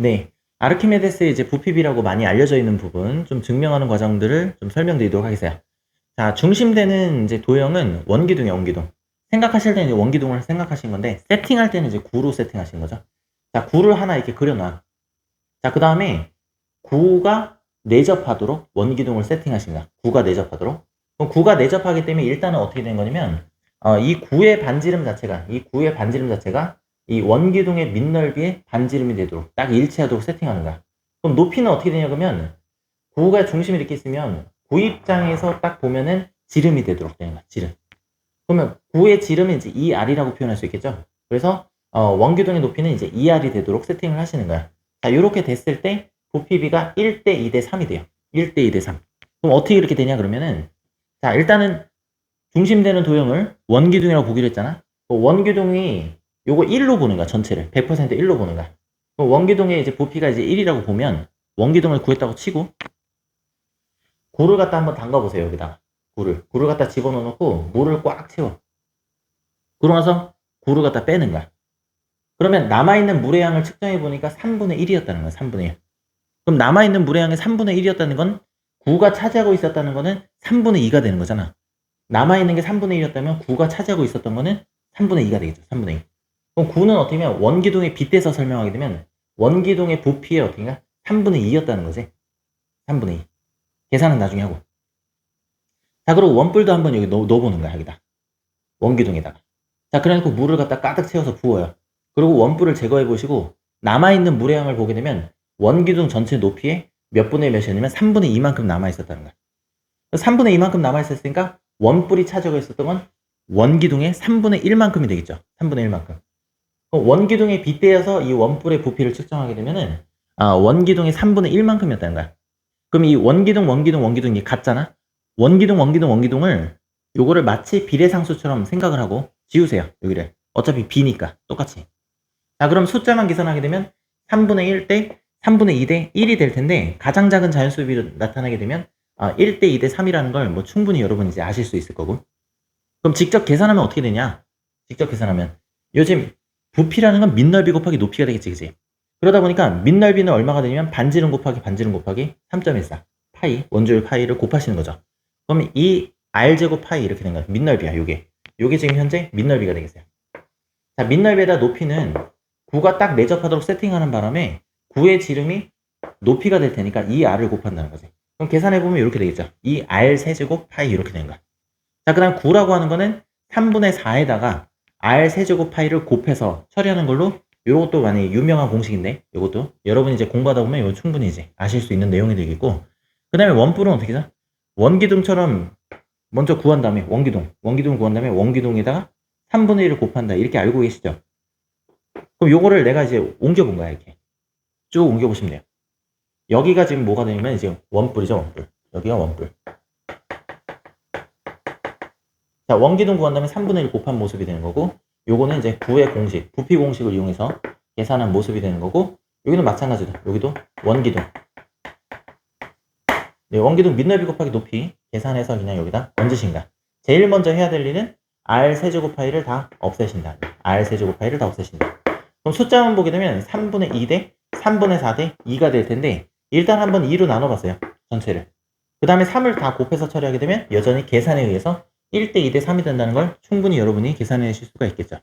네. 아르키메데스의 이제 부피비라고 많이 알려져 있는 부분, 좀 증명하는 과정들을 좀 설명드리도록 하겠어요. 자, 중심되는 이제 도형은 원기둥이에요, 원기둥. 생각하실 때는 이제 원기둥을 생각하신 건데, 세팅할 때는 이제 구로 세팅하신 거죠. 자, 구를 하나 이렇게 그려놔. 자, 그 다음에 구가 내접하도록 원기둥을 세팅하신 거야. 구가 내접하도록. 그럼 구가 내접하기 때문에 일단은 어떻게 된 거냐면, 어, 이 구의 반지름 자체가, 이 구의 반지름 자체가 이 원기둥의 밑넓이에 반지름이 되도록 딱 일치하도록 세팅하는 거야. 그럼 높이는 어떻게 되냐 그러면 구가 중심이 이렇게 있으면 구 입장에서 딱 보면은 지름이 되도록 되는 거야. 지름. 그러면 구의 지름은 이제 2R이라고 표현할 수 있겠죠. 그래서 어, 원기둥의 높이는 이제 2R이 되도록 세팅을 하시는 거야. 자, 이렇게 됐을 때 부피비가 1대 2대 3이 돼요. 1대 2대 3. 그럼 어떻게 이렇게 되냐 그러면은 자, 일단은 중심되는 도형을 원기둥이라고 보기로 했잖아. 그 원기둥이 요거 1로 보는 거야, 전체를. 100% 1로 보는 거야. 원기둥의 이제 부피가 이제 1이라고 보면 원기둥을 구했다고 치고 구를 갖다 한번 담가 보세요, 여기다가. 구를. 구를 갖다 집어넣어 놓고 물을 꽉 채워. 그러고 나서 구를 갖다 빼는 거야. 그러면 남아있는 물의 양을 측정해 보니까 3분의 1이었다는 거야, 3분의 1. 그럼 남아있는 물의 양이 3분의 1이었다는 건 구가 차지하고 있었다는 거는 3분의 2가 되는 거잖아. 남아있는 게 3분의 1이었다면 구가 차지하고 있었던 거는 3분의 2가 되겠죠. 3분의 2. 그럼 구는 어떻게 보면 원기둥에 빗대서 설명하게 되면 원기둥의 부피의 어떻게가 3분의 2였다는 거지. 3분의 2. 계산은 나중에 하고. 자, 그리고 원뿔도 한번 여기 넣, 넣어보는 거야, 여기다. 원기둥에다가. 자, 그래놓고 물을 갖다 가득 채워서 부어요. 그리고 원뿔을 제거해 보시고 남아있는 물의 양을 보게 되면 원기둥 전체 높이에 몇 분의 몇이었냐면 3분의 2만큼 남아있었다는 거야. 3분의 2만큼 남아있었으니까 원뿔이 차지하고 있었던 건 원기둥의 3분의 1만큼이 되겠죠. 3분의 1만큼. 원기둥에 빗대어서 이 원뿔의 부피를 측정하게 되면은 아, 원기둥의 3분의 1만큼이었다는 거야. 그럼 이 원기둥, 원기둥, 원기둥 이 같잖아? 원기둥, 원기둥, 원기둥을 요거를 마치 비례상수처럼 생각을 하고 지우세요. 여기를. 어차피 B니까 똑같이. 자, 그럼 숫자만 계산하게 되면 3분의 1 대 3분의 2 대 1이 될 텐데 가장 작은 자연수비로 나타나게 되면 아, 1대 2대 3이라는 걸 뭐 충분히 여러분 이제 아실 수 있을 거고. 그럼 직접 계산하면 어떻게 되냐? 직접 계산하면 요즘 부피라는 건 밑넓이 곱하기 높이가 되겠지, 그지? 그러다 보니까 밑넓이는 얼마가 되냐면 반지름 곱하기 반지름 곱하기 3.14 파이 원주율 파이를 곱하시는 거죠. 그럼 이 r 제곱 파이 이렇게 된 거야. 밑넓이야, 요게. 요게 지금 현재 밑넓이가 되겠어요. 자, 밑넓이에다 높이는 구가 딱 내접하도록 세팅하는 바람에 구의 지름이 높이가 될 테니까 이 r을 곱한다는 거지. 그럼 계산해 보면 이렇게 되겠죠. 이 r 세제곱 파이 이렇게 되는 거야. 자, 그 다음 9라고 하는 거는 3분의 4에다가 r 세제곱 파이를 곱해서 처리하는 걸로 이것도 만약에 유명한 공식인데 이것도 여러분이 이제 공부하다 보면 이거 충분히 이제 아실 수 있는 내용이 되겠고 그 다음에 원뿔은 어떻게 죠? 원기둥처럼 먼저 구한 다음에 원기둥 원기둥 구한 다음에 원기둥에다가 3분의 1을 곱한다. 이렇게 알고 계시죠? 그럼 요거를 내가 이제 옮겨본 거야 이렇게. 쭉 옮겨보시면 돼요. 여기가 지금 뭐가 되냐면 이제 원뿔이죠 원뿔. 여기가 원뿔 자 원기둥 구한 다음에 3분의 1 곱한 모습이 되는 거고 요거는 이제 구의 공식, 부피 공식을 이용해서 계산한 모습이 되는 거고 여기는 마찬가지로 여기도 원기둥. 네, 원기둥 밑넓이 곱하기 높이 계산해서 그냥 여기다? 얹으신다 제일 먼저 해야 될 일은 r 세제곱 파이를 다 없애신다. R 세제곱 파이를 다 없애신다. 그럼 숫자만 보게 되면 3분의 2 대 3분의 4 대 2가 될 텐데 일단 한번 2로 나눠봤어요 전체를. 그 다음에 3을 다 곱해서 처리하게 되면 여전히 계산에 의해서 1대 2대 3이 된다는 걸 충분히 여러분이 계산해 주실 수가 있겠죠.